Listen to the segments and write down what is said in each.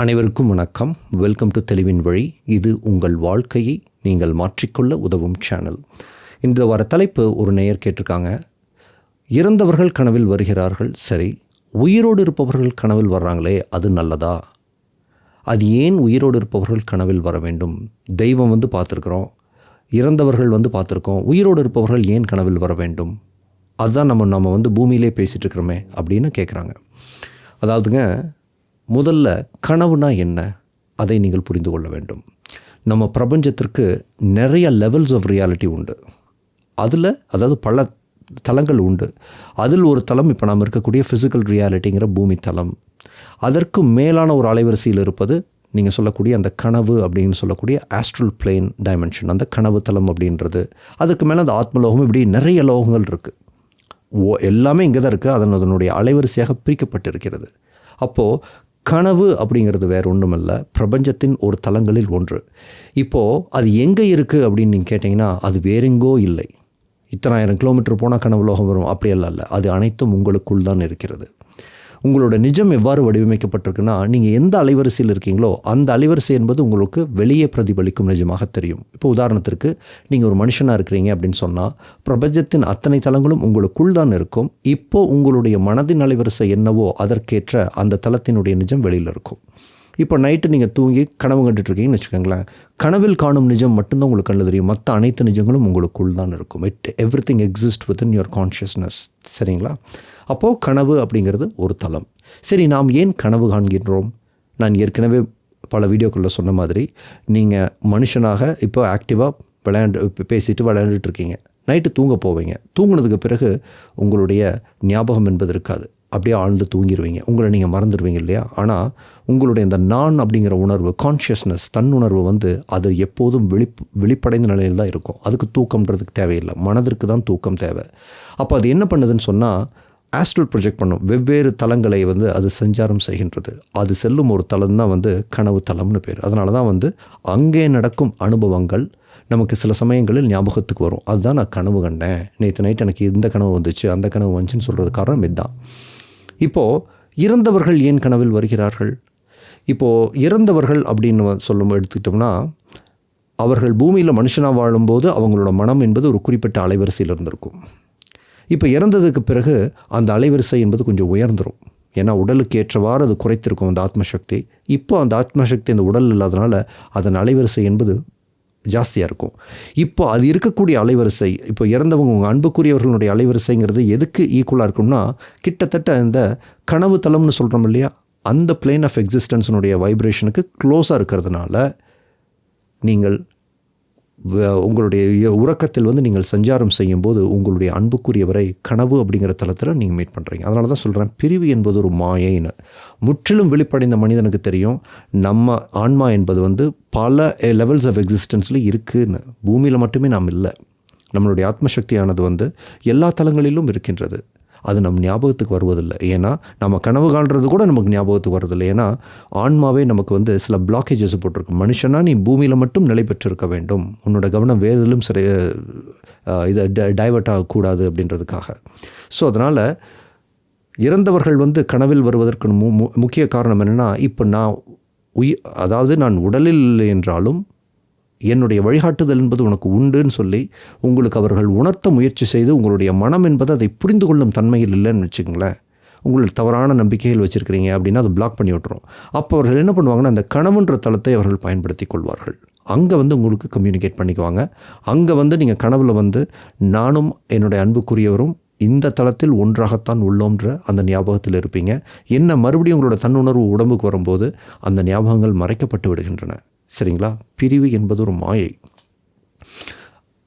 அனைவருக்கும் வணக்கம். Welcome to தெளிவின் வழி இது உங்கள் வாழ்க்கையை நீங்கள் மாற்றிக்கொள்ள உதவும் சேனல் இந்த வர தலைப்பு ஒரு நேயர் கேட்டிருக்காங்க. இறந்தவர்கள் கனவில் வருகிறார்கள். சரி உயிரோடு இருப்பவர்கள் கனவில் வர்றாங்களே அது நல்லதா? அது ஏன் உயிரோடு இருப்பவர்கள் கனவில் வர வேண்டும்? தெய்வம் வந்து பார்த்துருக்குறோம். இறந்தவர்கள் வந்து பார்த்துருக்கோம். உயிரோடு இருப்பவர்கள் ஏன் கனவில் வர வேண்டும்? அதுதான் நம்ம நம்ம வந்து பூமியிலே பேசிகிட்டு இருக்கிறோமே அப்படின்னு கேட்குறாங்க அதாவதுங்க முதல்ல கனவுனா என்ன? அதை நீங்கள் புரிந்து கொள்ள வேண்டும். நம்ம பிரபஞ்சத்திற்கு நிறைய லெவல்ஸ் ஆஃப் ரியாலிட்டி உண்டு. அதில் அதாவது பல தலங்கள் உண்டு. அதில் ஒரு தலம் இப்போ நாம் இருக்கக்கூடிய ஃபிசிக்கல் ரியாலிட்டிங்கிற பூமி தலம் அதற்கு மேலான ஒரு அலைவரிசையில் இருப்பது நீங்கள் சொல்லக்கூடிய அந்த கனவு அப்படின்னு சொல்லக்கூடிய ஆஸ்ட்ரல் பிளேன் டைமென்ஷன் அந்த கனவு தலம் அப்படின்றது. அதுக்கு மேலே அந்த ஆத்மலோகம் இப்படி நிறைய லோகங்கள் இருக்குது ஓ எல்லாமே இங்கே தான் இருக்குது அதன் அதனுடைய அலைவரிசையாக பிரிக்கப்பட்டிருக்கிறது. அப்போது கனவு அப்படிங்கிறது வேறு ஒன்றுமல்ல பிரபஞ்சத்தின் ஒரு தலங்களில் ஒன்று. இப்போது அது எங்கே இருக்குது அப்படின்னு நீங்கள் கேட்டிங்கன்னா அது வேறெங்கோ இல்லை. இத்தனாயிரம் கிலோமீட்டர் போனால் கனவு லோகம் வரும். அப்படியெல்லாம் இல்லை. அது அனைத்தும் உங்களுக்குள் தான் இருக்கிறது. உங்களோட நிஜம் எவ்வாறு வடிவமைக்கப்பட்டிருக்குன்னா நீங்கள் எந்த அலைவரிசையில் இருக்கீங்களோ அந்த அலைவரிசை என்பது உங்களுக்கு வெளியே பிரதிபலிக்கும் நிஜமாக தெரியும். இப்போ உதாரணத்திற்கு நீங்கள் ஒரு மனுஷனாக இருக்கிறீங்க அப்படின்னு சொன்னால் பிரபஞ்சத்தின் அத்தனை தலங்களும் உங்களுக்குள் தான் இருக்கும். இப்போது உங்களுடைய மனதின் அலைவரிசை என்னவோ அதற்கேற்ற அந்த தலத்தினுடைய நிஜம் வெளியில் இருக்கும். இப்போ நைட்டு நீங்கள் தூங்கி கனவு கண்டுட்டு இருக்கீங்கன்னு வச்சுக்கோங்களேன். கனவில் காணும் நிஜம் மட்டும்தான் உங்களுக்கு கண்ணு தெரியும். மற்ற அனைத்து நிஜங்களும் உங்களுக்குள் தான் இருக்கும். It everything exist within your consciousness சரிங்களா? அப்போது கனவு அப்படிங்கிறது ஒரு தலம் சரி நாம் ஏன் கனவு காண்கின்றோம்? நான் ஏற்கனவே பல வீடியோக்களில் சொன்ன மாதிரி நீங்கள் மனுஷனாக இப்போ ஆக்டிவாக விளையாண்டு பேசிட்டு விளையாண்டுட்டு இருக்கீங்க நைட்டு தூங்க போவீங்க. தூங்கினதுக்கு பிறகு உங்களுடைய ஞாபகம் என்பது இருக்காது. அப்படியே ஆழ்ந்து தூங்கிடுவீங்க உங்களை நீங்கள் மறந்துடுவீங்க இல்லையா? ஆனால் உங்களுடைய இந்த நான் அப்படிங்கிற உணர்வு கான்ஷியஸ்னஸ் தன் உணர்வு வந்து அது எப்போதும் விழிப் விழிப்படைந்த நிலையில் தான் இருக்கும். அதுக்கு தூக்கம்ன்றதுக்கு தேவையில்லை. மனதிற்கு தான் தூக்கம் தேவை. அப்போ அது என்ன பண்ணுதுன்னு சொன்னால் ஆஸ்ட்ரல் ப்ரொஜெக்ட் பண்ணும். வெவ்வேறு தலங்களை வந்து அது சஞ்சாரம் செய்கின்றது. அது செல்லும் ஒரு தலம் தான் வந்து கனவு தலம்னு பேர். அதனால தான் வந்து அங்கே நடக்கும் அனுபவங்கள் நமக்கு சில சமயங்களில் ஞாபகத்துக்கு வரும். அதுதான் நான் கனவு கண்டேன். நேற்று நைட் எனக்கு இந்த கனவு வந்துச்சு அந்த கனவு வந்துச்சுன்னு சொல்கிறது காரணம் இதுதான். இப்போது இறந்தவர்கள் ஏன் கனவில் வருகிறார்கள்? இப்போது இறந்தவர்கள் அப்படின்னு சொல்லும் எடுத்துக்கிட்டோம்னா அவர்கள் பூமியில் மனுஷனாக வாழும்போது அவங்களோட மனம் என்பது ஒரு குறிப்பிட்ட அலைவரிசையில் இருந்திருக்கும். இப்போ இறந்ததுக்கு பிறகு அந்த அலைவரிசை என்பது கொஞ்சம் உயர்ந்துடும் ஏன்னா உடலுக்கு ஏற்றவாறு அது குறைத்திருக்கும் அந்த ஆத்மசக்தி. இப்போ அந்த ஆத்மசக்தி அந்த உடல் இல்லாதனால அதன் அலைவரிசை என்பது ஜாஸ்தியாக இருக்கும். இப்போ அது இருக்கக்கூடிய அலைவரிசை இப்போ இறந்தவங்க உங்கள் அன்புக்குரியவர்களுடைய அலைவரிசைங்கிறது எதுக்கு ஈக்குவலாக இருக்கும்னா கிட்டத்தட்ட இந்த கனவு தளம்னு சொல்கிறோம் இல்லையா அந்த பிளேன் ஆஃப் எக்ஸிஸ்டன்ஸினுடைய வைப்ரேஷனுக்கு க்ளோஸாக இருக்கிறதுனால நீங்கள் உங்களுடைய உறக்கத்தில் வந்து நீங்கள் சஞ்சாரம் செய்யும்போது உங்களுடைய அன்புக்குரியவரை கனவு அப்படிங்கிற தளத்தில் நீங்கள் மீட் பண்ணுறீங்க அதனால தான் சொல்கிறேன் பிரிவு என்பது ஒரு மாயைன்னு. முற்றிலும் வெளிப்படைந்த மனிதனுக்கு தெரியும் நம்ம ஆன்மா என்பது வந்து பல லெவல்ஸ் ஆஃப் எக்ஸிஸ்டன்ஸில் இருக்குதுன்னு பூமியில் மட்டுமே நாம் இல்லை. நம்மளுடைய ஆத்மசக்தியானது வந்து எல்லா தலங்களிலும் இருக்கின்றது. அது நம் ஞாபகத்துக்கு வருவதில்லை. ஏன்னா நம்ம கனவு காண்றது கூட நமக்கு ஞாபகத்துக்கு வரதில்லை ஏன்னா ஆன்மாவே நமக்கு வந்து சில பிளாக்கேஜஸ் போட்டிருக்கு. மனுஷனா நீ பூமியில் மட்டும் நிலை பெற்றிருக்க வேண்டும். உன்னோட கவனம் வேறிலும் சரி இதை டைவர்ட் ஆகக்கூடாது அப்படின்றதுக்காக. ஸோ அதனால் இறந்தவர்கள் வந்து கனவில் வருவதற்கு மு முக்கிய காரணம் என்னென்னா இப்போ நான் உய் அதாவது நான் உடலில் இல்லை என்றாலும் என்னுடைய வழிகாட்டுதல் என்பது உனக்கு உண்டுன்னு சொல்லி உங்களுக்கு அவர்கள் உணர்த்த முயற்சி செய்து உங்களுடைய மனம் என்பது அதை புரிந்து கொள்ளும் தன்மையில் இல்லைன்னு வச்சுக்கோங்களேன். உங்களுக்கு தவறான நம்பிக்கைகள் வச்சுருக்கிறீங்க அப்படின்னா அதை பிளாக் பண்ணி விட்டுரும். அப்போ அவர்கள் என்ன பண்ணுவாங்கன்னா அந்த கனவுன்ற தளத்தை அவர்கள் பயன்படுத்தி கொள்வார்கள். அங்கே வந்து உங்களுக்கு கம்யூனிகேட் பண்ணிக்குவாங்க. அங்கே வந்து நீங்கள் கனவில் வந்து நானும் என்னுடைய அன்புக்குரியவரும் இந்த தளத்தில் ஒன்றாகத்தான் உள்ளோன்ற அந்த ஞாபகத்தில் இருப்பீங்க. என்ன மறுபடியும் உங்களோட தன்னுணர்வு உடம்புக்கு வரும்போது அந்த ஞாபகங்கள் மறைக்கப்பட்டு விடுகின்றன. சரிங்களா? பிரிவு என்பது ஒரு மாயை.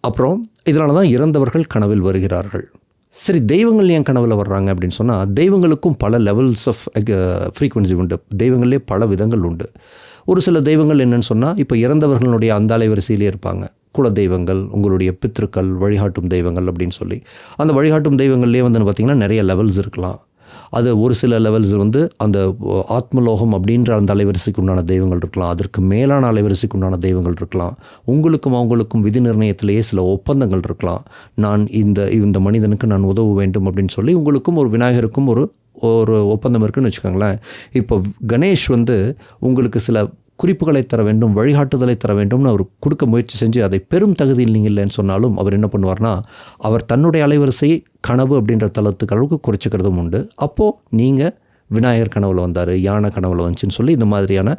அப்புறம் இதனால தான் இறந்தவர்கள் கனவில் வருகிறார்கள். சரி தெய்வங்கள் ஏன் கனவில் வர்றாங்க அப்படின்னு சொன்னால் தெய்வங்களுக்கும் பல லெவல்ஸ் ஆஃப் ஃப்ரீக்குவன்சி உண்டு. தெய்வங்களே பல விதங்கள் உண்டு. ஒரு சில தெய்வங்கள் என்னென்னு சொன்னால் இப்போ இறந்தவர்களுடைய அந்த அலைவரிசையிலே இருப்பாங்க. குல தெய்வங்கள் உங்களுடைய பித்திருக்கள் வழிகாட்டும் தெய்வங்கள் அப்படின்னு சொல்லி. அந்த வழிகாட்டும் தெய்வங்கள்லேயே வந்து பார்த்திங்கன்னா நிறைய லெவல்ஸ் இருக்கலாம். அது ஒரு சில லெவல்ஸ் வந்து அந்த ஆத்மலோகம் அப்படின்ற அந்த அலைவரிசைக்கு உண்டான தெய்வங்கள் இருக்கலாம். அதற்கு மேலான அலைவரிசைக்கு உண்டான தெய்வங்கள் இருக்கலாம். உங்களுக்கும் அவங்களுக்கும் விதி நிர்ணயத்திலேயே சில ஒப்பந்தங்கள் இருக்கலாம். நான் இந்த இந்த மனிதனுக்கு நான் உதவ வேண்டும் அப்படின்னு சொல்லி உங்களுக்கும் ஒரு விநாயகருக்கும் ஒரு ஒரு ஒப்பந்தம் இருக்குன்னு வச்சுக்கோங்களேன். இப்போ கணேஷ் வந்து உங்களுக்கு சில குறிப்புகளை தர வேண்டும் வழிகாட்டுதலை தர வேண்டும்னு அவர் கொடுக்க முயற்சி செஞ்சு அதை பெரும் தகுதியில் நீங்கள் இல்லைன்னு சொன்னாலும் அவர் என்ன பண்ணுவார்னா அவர் தன்னுடைய அலைவரிசையை கனவு அப்படின்ற தளத்துக்கு அளவுக்கு குறைச்சிக்கிறதும் உண்டு. அப்போது நீங்கள் விநாயகர் கனவில் வந்தார் யானை கனவில் வந்துச்சுன்னு சொல்லி இந்த மாதிரியான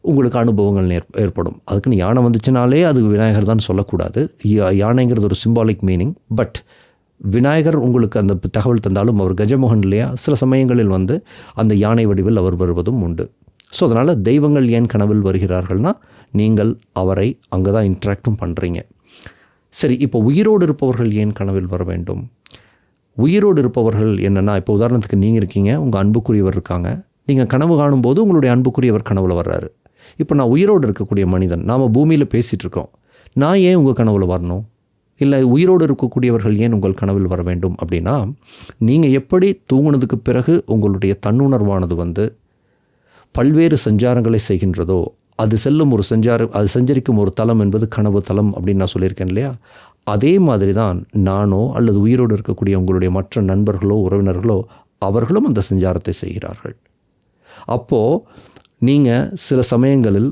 உங்களுக்கு அனுபவங்கள் ஏற் ஏற்படும். அதுக்குன்னு யானை வந்துச்சுனாலே அது விநாயகர் தான் சொல்லக்கூடாது. யா- யானைங்கிறது ஒரு சிம்பாலிக் மீனிங் பட் விநாயகர் உங்களுக்கு அந்த தகவல் தந்தாலும் அவர் கஜமோகன் இல்லையா சில சமயங்களில் வந்து அந்த யானை வடிவில் அவர் வருவதும் உண்டு. ஸோ அதனால் தெய்வங்கள் ஏன் கனவில் வருகிறார்கள்னா நீங்கள் அவரை அங்கே தான் இன்ட்ராக்டும் பண்ணுறீங்க சரி இப்போ உயிரோடு இருப்பவர்கள் ஏன் கனவில் வர வேண்டும்? உயிரோடு இருப்பவர்கள் என்னென்னா இப்போ உதாரணத்துக்கு நீங்கள் இருக்கீங்க உங்கள் அன்புக்குரியவர் இருக்காங்க. நீங்கள் கனவு காணும்போது உங்களுடைய அன்புக்குரியவர் கனவில் வர்றாரு. இப்போ நான் உயிரோடு இருக்கக்கூடிய மனிதன் நாம் பூமியில் பேசிகிட்டு இருக்கோம். நான் ஏன் உங்கள் கனவில் வரணும்? இல்லை உயிரோடு இருக்கக்கூடியவர்கள் ஏன் உங்கள் கனவில் வர வேண்டும் அப்படின்னா நீங்கள் எப்படி தூங்குனதுக்கு பிறகு உங்களுடைய தன்னுணர்வானது வந்து பல்வேறு சஞ்சாரங்களை செய்கின்றதோ அது செல்லும் ஒரு சஞ்சார அது சஞ்சரிக்கும் ஒரு தலம் என்பது கனவு தலம் அப்படின்னு நான் சொல்லியிருக்கேன் இல்லையா? அதே மாதிரி தான் நானோ அல்லது உயிரோடு இருக்கக்கூடிய உங்களுடைய மற்ற நண்பர்களோ உறவினர்களோ அவர்களும் அந்த சஞ்சாரத்தை செய்கிறார்கள். அப்போது நீங்கள் சில சமயங்களில்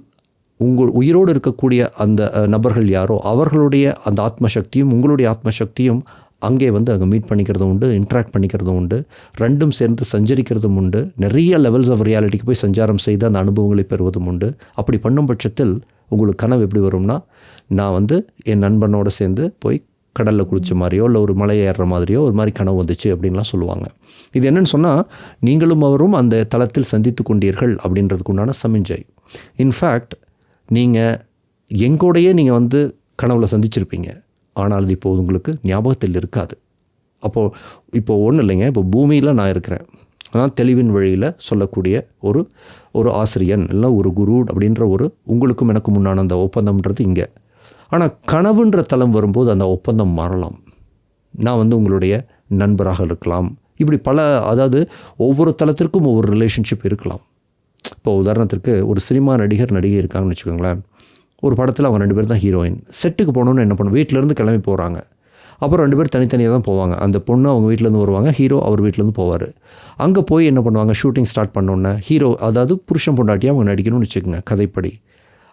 உங்கள் உயிரோடு இருக்கக்கூடிய அந்த நபர்கள் யாரோ அவர்களுடைய அந்த ஆத்மசக்தியும் உங்களுடைய ஆத்மசக்தியும் அங்கே வந்து அங்கே மீட் பண்ணிக்கிறதும் உண்டு இன்ட்ராக்ட் பண்ணிக்கிறதும் உண்டு ரெண்டும் சேர்ந்து சஞ்சரிக்கிறதும் உண்டு நிறைய லெவல்ஸ் ஆஃப் ரியாலிட்டிக்கு போய் சஞ்சாரம் செய்து அந்த அனுபவங்களை பெறுவதும் உண்டு. அப்படி பண்ணும் பட்சத்தில் உங்களுக்கு கனவு எப்படி வரும்னா நான் வந்து என் நண்பனோடு சேர்ந்து போய் கடலில் குளிச்ச மாதிரியோ இல்லை ஒரு மலை ஏறுற மாதிரியோ ஒரு மாதிரி கனவு வந்துச்சு அப்படின்லாம் சொல்லுவாங்க. இது என்னென்னு சொன்னால் நீங்களும் அவரும் அந்த தளத்தில் சந்தித்து கொண்டீர்கள் அப்படின்றதுக்கு உண்டான சமிஞ்சை. இன்ஃபேக்ட் நீங்கள் எங்கூடையே நீங்கள் வந்து கனவுல சந்திச்சிருப்பீங்க. ஆனால் அது இப்போது உங்களுக்கு ஞாபகத்தில் இருக்காது. அப்போது இப்போது ஒன்றும் இல்லைங்க. இப்போ பூமியில் நான் இருக்கிறேன். அதான் தெளிவின் வழியில் சொல்லக்கூடிய ஒரு ஒரு ஆசிரியன் இல்லை ஒரு குரு அப்படின்ற ஒரு உங்களுக்கும் எனக்கும் முன்னான அந்த ஒப்பந்தம்ன்றது இங்கே. ஆனால் கனவுன்ற தலம் வரும்போது அந்த ஒப்பந்தம் மாறலாம். நான் வந்து உங்களுடைய நண்பராக இருக்கலாம். இப்படி பல அதாவது ஒவ்வொரு தளத்திற்கும் ஒவ்வொரு ரிலேஷன்ஷிப் இருக்கலாம். இப்போ உதாரணத்திற்கு ஒரு சினிமா நடிகர் நடிகை இருக்காங்கன்னு வச்சுக்கோங்களேன். ஒரு படத்தில் அவங்க ரெண்டு பேர் தான் ஹீரோயின் செட்டுக்கு போகணுன்னு என்ன பண்ணும்? வீட்டிலேருந்து கிளம்பி போகிறாங்க அப்புறம் ரெண்டு பேர் தனித்தனியாக தான் போவாங்க. அந்த பொண்ணு அவங்க வீட்டிலேருந்து வருவாங்க ஹீரோ அவர் வீட்டிலேருந்து போவார். அங்கே போய் என்ன பண்ணுவாங்க? ஷூட்டிங் ஸ்டார்ட் பண்ணோன்னே ஹீரோ அதாவது புருஷன் பொண்டாட்டியாக அவங்க நடிக்கணும்னு வச்சுக்கோங்க கதைப்படி.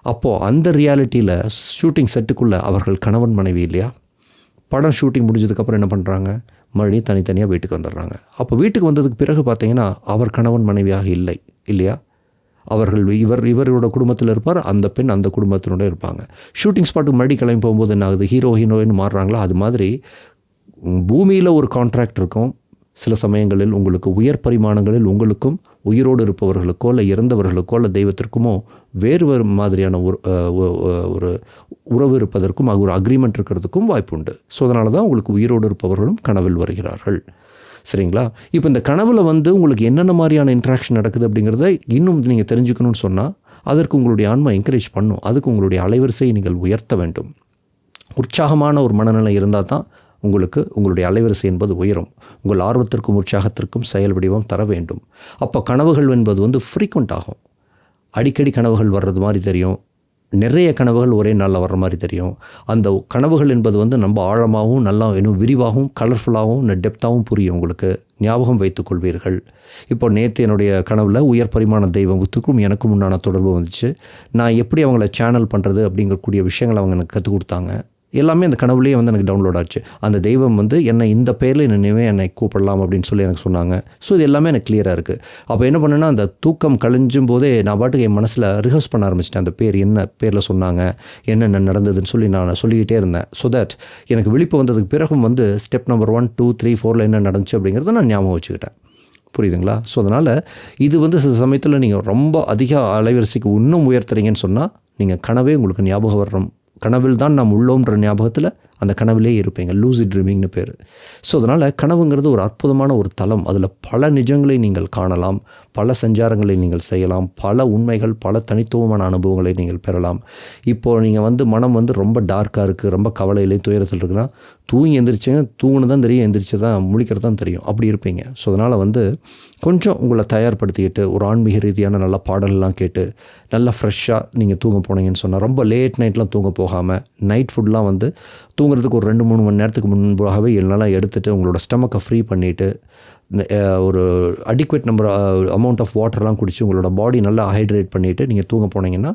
அப்போது அந்த ரியாலிட்டியில் ஷூட்டிங் செட்டுக்குள்ளே அவர்கள் கணவன் மனைவி இல்லையா? படம் ஷூட்டிங் முடிஞ்சதுக்கப்புறம் என்ன பண்ணுறாங்க மறுபடியும் தனித்தனியாக வீட்டுக்கு வந்துடுறாங்க. அப்போ வீட்டுக்கு வந்ததுக்கு பிறகு பார்த்தீங்கன்னா அவர் கணவன் மனைவியாக இல்லை இல்லையா? அவர்கள் இவர் இவரோட குடும்பத்தில் இருப்பார் அந்த பெண் அந்த குடும்பத்தினோட இருப்பாங்க. ஷூட்டிங் ஸ்பாட்டுக்கு மறுபடி கிளம்பி போகும்போது என்ன ஆகுது? ஹீரோ ஹீரோயின் மாறுறாங்களோ? அது மாதிரி பூமியில் ஒரு கான்ட்ராக்ட் இருக்கும். சில சமயங்களில் உங்களுக்கு உயர் பரிமாணங்களில் உங்களுக்கும் உயிரோடு இருப்பவர்களுக்கோ இல்லை இறந்தவர்களுக்கோ இல்லை தெய்வத்திற்குமோ வேறு வேறு மாதிரியான ஒரு ஒரு உறவு இருப்பதற்கும் அது ஒரு அக்ரிமெண்ட் இருக்கிறதுக்கும் வாய்ப்பு உண்டு ஸோ அதனால தான் உங்களுக்கு உயிரோடு இருப்பவர்களும் கனவில் வருகிறார்கள். சரிங்களா? இப்போ இந்த கனவில் வந்து உங்களுக்கு என்னென்ன மாதிரியான இன்ட்ராக்ஷன் நடக்குது அப்படிங்கிறத இன்னும் நீங்கள் தெரிஞ்சுக்கணும்னு சொன்னால் அதற்கு உங்களுடைய ஆன்மா என்கரேஜ் பண்ணும். அதுக்கு உங்களுடைய அலைவரிசையை நீங்கள் உயர்த்த வேண்டும். உற்சாகமான ஒரு மனநிலை இருந்தால் தான் உங்களுக்கு உங்களுடைய அலைவரிசை என்பது உயரும். உங்கள் ஆர்வத்திற்கும் உற்சாகத்திற்கும் செயல் வடிவம் தர வேண்டும். அப்போ கனவுகள் என்பது வந்து ஃப்ரீக்வெண்ட் ஆகும். அடிக்கடி கனவுகள் வர்றது மாதிரி தெரியும். நிறைய கனவுகள் ஒரே நாளில் வர்ற மாதிரி தெரியும். அந்த கனவுகள் என்பது வந்து ரொம்ப ஆழமாகவும் நல்லா இன்னும் விரிவாகவும் கலர்ஃபுல்லாகவும் டெப்த்தாகவும் புரியும் உங்களுக்கு. ஞாபகம் வைத்துக்கொள்வீர்கள் இப்போ நேற்று என்னுடைய கனவில் உயர் பரிமாண தெய்வத்துக்கும் எனக்கும் உண்டான தொடர்பு வந்துச்சு. நான் எப்படி அவங்கள சேனல் பண்ணுறது அப்படிங்கக்கூடிய விஷயங்களை அவங்க எனக்கு கற்றுக் கொடுத்தாங்க. எல்லாமே அந்த கனவுலேயே வந்து எனக்கு டவுன்லோட் ஆச்சு. அந்த தெய்வம் வந்து என்னை இந்த பேரில் நினைவே என்னை கூப்பிடலாம் அப்படின்னு சொல்லி எனக்கு சொன்னாங்க. ஸோ இது எல்லாமே எனக்கு கிளியராக இருக்குது அப்போ என்ன பண்ணேன்னா அந்த தூக்கம் கழிஞ்சும் போதே நான் பாட்டுக்கு என் மனசில் ரிஹர்ஸ் பண்ண ஆரம்பிச்சிட்டேன். அந்த பேர் என்ன பேரில் சொன்னாங்க என்னென்ன நடந்ததுன்னு சொல்லி நான் சொல்லிக்கிட்டே இருந்தேன். ஸோ தட் எனக்கு விழிப்பு வந்ததுக்கு பிறகும் வந்து step number one two three ஃபோரில் என்ன நடந்துச்சு அப்படிங்கிறத நான் ஞாபகம் வச்சுக்கிட்டேன். புரியுதுங்களா? ஸோ அதனால் இது வந்து சில சமயத்தில் நீங்கள் ரொம்ப அதிக அலைவரிசைக்கு இன்னும் உயர்த்துறீங்கன்னு சொன்னால் நீங்கள் கனவே உங்களுக்கு ஞாபகம் வர்றோம் கனவில் தான் நாம் உள்ளோன்ற ஞாபகத்தில் அந்த கனவுலேயே இருப்பீங்க. லூசி ட்ரீமிங்னு பேர். ஸோ அதனால் கனவுங்கிறது ஒரு அற்புதமான ஒரு தளம். அதில் பல நிஜங்களை நீங்கள் காணலாம் பல சஞ்சாரங்களை நீங்கள் செய்யலாம் பல உண்மைகள் பல தனித்துவமான அனுபவங்களை நீங்கள் பெறலாம். இப்போது நீங்கள் வந்து மனம் வந்து ரொம்ப டார்க்காக இருக்குது ரொம்ப கவலையிலையும் துயரத்தில் இருக்குன்னா தூங்கி எந்திரிச்சிங்க தூங்குனது தான் தெரியும் எந்திரிச்சு தான் முழிக்கிறது தான் தெரியும். அப்படி இருப்பீங்க. ஸோ அதனால் வந்து கொஞ்சம் உங்களை தயார்படுத்திக்கிட்டு ஒரு ஆன்மீக ரீதியான நல்ல பாடல்லாம் கேட்டு நல்லா ஃப்ரெஷ்ஷாக நீங்கள் தூங்க போனீங்கன்னு சொன்னால் ரொம்ப லேட் நைட்லாம் தூங்க போகாமல் நைட் ஃபுட்லாம் வந்து தூங்குறதுக்கு ஒரு ரெண்டு மூணு மணி நேரத்துக்கு முன்பாகவே எல்லாம் எடுத்துகிட்டு உங்களோட ஸ்டமக்கை ஃப்ரீ பண்ணிவிட்டு ஒரு அடிக்குவேட் நம்பர் அமௌண்ட் ஆஃப் வாட்டர்லாம் குடித்து உங்களோட பாடி நல்லா ஹைட்ரேட் பண்ணிவிட்டு நீங்கள் தூங்க போனீங்கன்னா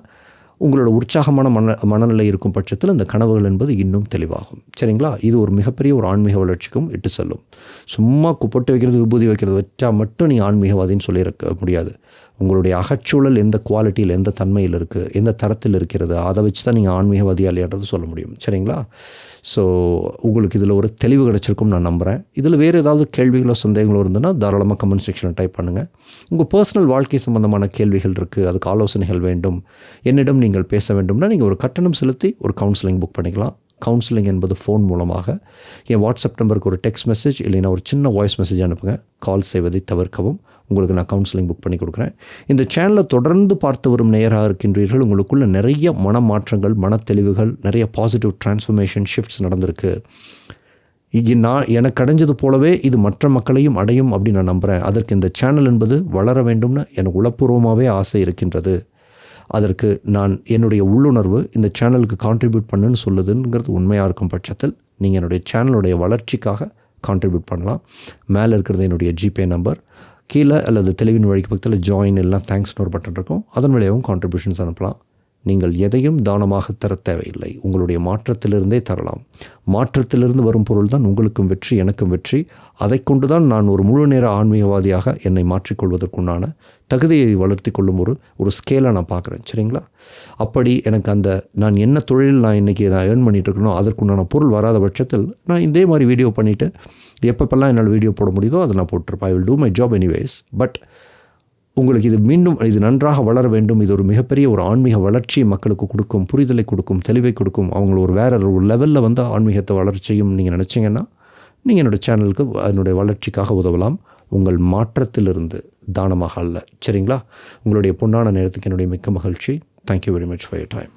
உங்களோட உற்சாகமான மன மனநிலை இருக்கும் பட்சத்தில் இந்த கனவுகள் என்பது இன்னும் தெளிவாகும். சரிங்களா? இது ஒரு மிகப்பெரிய ஒரு ஆன்மீக வளர்ச்சிக்கும் இட்டு செல்லும். சும்மா குப்பட்டு வைக்கிறது விபூதி வைக்கிறது வச்சால் மட்டும் நீங்கள் ஆன்மீகவாதின்னு சொல்லியிருக்க முடியாது. உங்களுடைய அகச்சூழல் எந்த குவாலிட்டியில் எந்த தன்மையில் இருக்குது எந்த தரத்தில் இருக்கிறது அதை வச்சு தான் நீங்கள் ஆன்மீகவாதியா சொல்ல முடியும். சரிங்களா? ஸோ உங்களுக்கு இதில் ஒரு தெளிவு கிடச்சிருக்கும் நான் நம்புகிறேன் இதில் வேறு ஏதாவது கேள்விகளோ சந்தேகங்களோ இருந்ததுன்னா தாராளமாக கமெண்ட் செக்ஷனில் டைப் பண்ணுங்கள் உங்கள் பர்சனல் வாழ்க்கை சம்பந்தமான கேள்விகள் இருக்குது அதுக்கு ஆலோசனைகள் வேண்டும் என்னிடம் நீங்கள் பேச வேண்டும்னா நீங்கள் ஒரு கட்டணம் செலுத்தி ஒரு கவுன்சிலிங் புக் பண்ணிக்கலாம். கவுன்சிலிங் என்பது ஃபோன் மூலமாக. என் வாட்ஸ்அப் நம்பருக்கு ஒரு டெக்ஸ்ட் மெசேஜ் இல்லைன்னா ஒரு சின்ன வாய்ஸ் மெசேஜ் அனுப்புங்க. கால் செய்வதை தவிர்க்கவும். உங்களுக்கு நான் கவுன்சிலிங் புக் பண்ணி கொடுக்குறேன். இந்த சேனலை தொடர்ந்து பார்த்து வரும் நேராக இருக்கின்றீர்கள் உங்களுக்குள்ள நிறைய மனமாற்றங்கள் மனத்தெளிவுகள் நிறைய பாசிட்டிவ் டிரான்ஸ்ஃபர்மேஷன் ஷிஃப்ட்ஸ் நடந்திருக்கு. இது நான் எனக்கு அடைஞ்சது போலவே இது மற்ற மக்களையும் அடையும் அப்படின்னு நான் நம்புகிறேன் அதற்கு இந்த சேனல் என்பது வளர வேண்டும்னு எனக்கு உளப்பூர்வமாகவே ஆசை இருக்கின்றது. அதற்கு நான் என்னுடைய உள்ளுணர்வு இந்த சேனலுக்கு கான்ட்ரிபியூட் பண்ணுன்னு சொல்லுதுங்கிறது உண்மையாக இருக்கும் பட்சத்தில் நீங்கள் என்னுடைய சேனலுடைய வளர்ச்சிக்காக கான்ட்ரிபியூட் பண்ணலாம். மேலே இருக்கிறது என்னுடைய ஜிபே நம்பர் கீழே அல்லது தெளிவின் வழிக்கு பக்கத்தில் ஜாயின் எல்லாம் தேங்க்ஸ்னு ஒரு பட்டன் இருக்கும். அதன் வழியாகவும் கான்ட்ரிபியூஷன்ஸ் அனுப்பலாம். நீங்கள் எதையும் தானமாக தர தேவையில்லை. உங்களுடைய மாற்றத்திலிருந்தே தரலாம். மாற்றத்திலிருந்து வரும் பொருள் தான் உங்களுக்கும் வெற்றி எனக்கும் வெற்றி. அதை கொண்டு தான் நான் ஒரு முழு நேர ஆன்மீகவாதியாக என்னை மாற்றிக்கொள்வதற்குண்டான தகுதியை வளர்த்தி கொள்ளும் ஒரு ஒரு ஸ்கேலை நான் பார்க்குறேன். சரிங்களா? அப்படி எனக்கு அந்த நான் என்ன தொழில் நான் இன்றைக்கி நான் ஏர்ன் பண்ணிகிட்டு இருக்கணும் அதற்குண்டான பொருள் வராத பட்சத்தில் நான் இதே மாதிரி வீடியோ பண்ணிவிட்டு எப்பப்பெல்லாம் என்னால் வீடியோ போட முடியுதோ அதை நான் போட்டிருப்பேன். I will do my job anyways but உங்களுக்கு இது மீண்டும் இது நன்றாக வளர வேண்டும். இது ஒரு மிகப்பெரிய ஒரு ஆன்மீக வளர்ச்சியை மக்களுக்கு கொடுக்கும் புரிதலை கொடுக்கும் தெளிவை கொடுக்கும். அவங்கள ஒரு வேற ஒரு லெவலில் வந்து ஆன்மீகத்தை வளர்ச்சியும் நீங்கள் நினச்சிங்கன்னா நீங்கள் என்னோடய சேனலுக்கு அதனுடைய வளர்ச்சிக்காக உதவலாம். உங்கள் மாற்றத்திலிருந்து தானமாக அல்ல. சரிங்களா? உங்களுடைய பொன்னான நேரத்துக்கு என்னுடைய மிக்க மகிழ்ச்சி. Thank you very much for your time